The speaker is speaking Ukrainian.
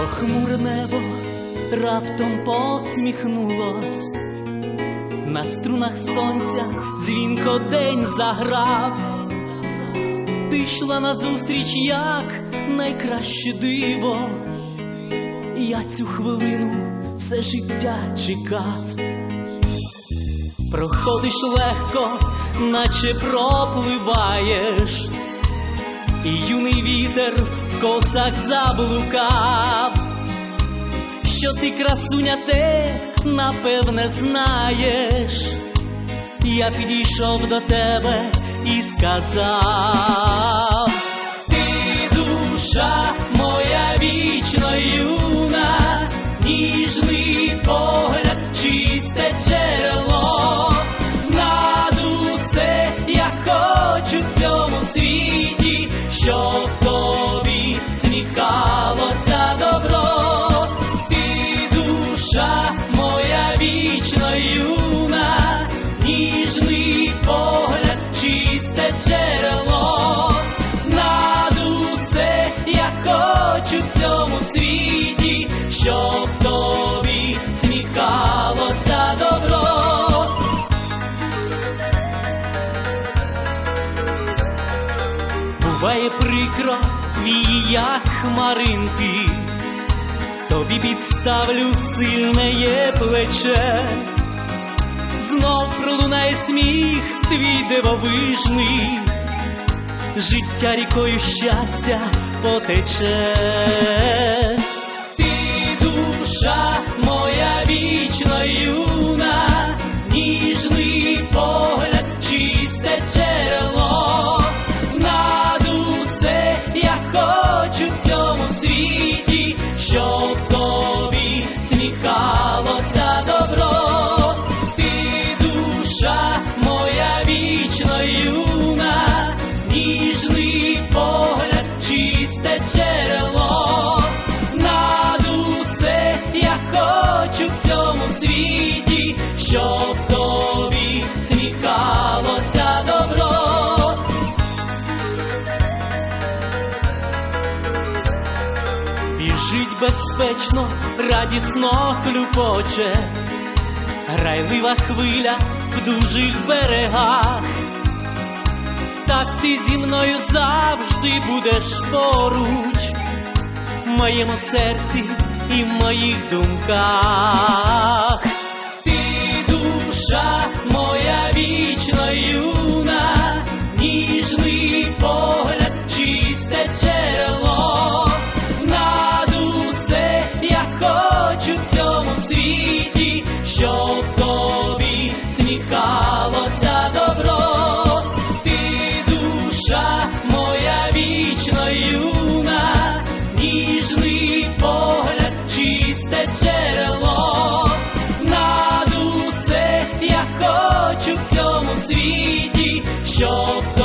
Похмуре небо раптом посміхнулось, на струнах сонця дзвінко день заграв, ти йшла назустріч, як найкраще диво, я цю хвилину все життя чекав. Проходиш легко, наче пропливаєш, і юний вітер в косах заблукав, що ти красуня те, напевне, знаєш. Я підійшов до тебе і сказав, ти душа моя світі, щоб тобі сміхалося добро. Буває прикро, віє, як хмаринки, тобі підставлю сильне є плече, знов пролунає сміх твій дивовижний, життя рікою щастя потече. Душа моя вічно юна, ніжний погляд, чисте джерело, над усе я хочу в цьому світі, щоб тобі сміхалося добро, ти душа моя вічно юна, ніжний світі, щоб тобі сміхалося добро. Біжить безпечно, радісно хлюпоче, грайлива хвиля в дужих берегах. Так ти зі мною завжди будеш поруч, в моєму серці і в моїх думках. Вічно юна, ніжний погляд, чисте джерело, над усе я хочу в цьому світі, щоб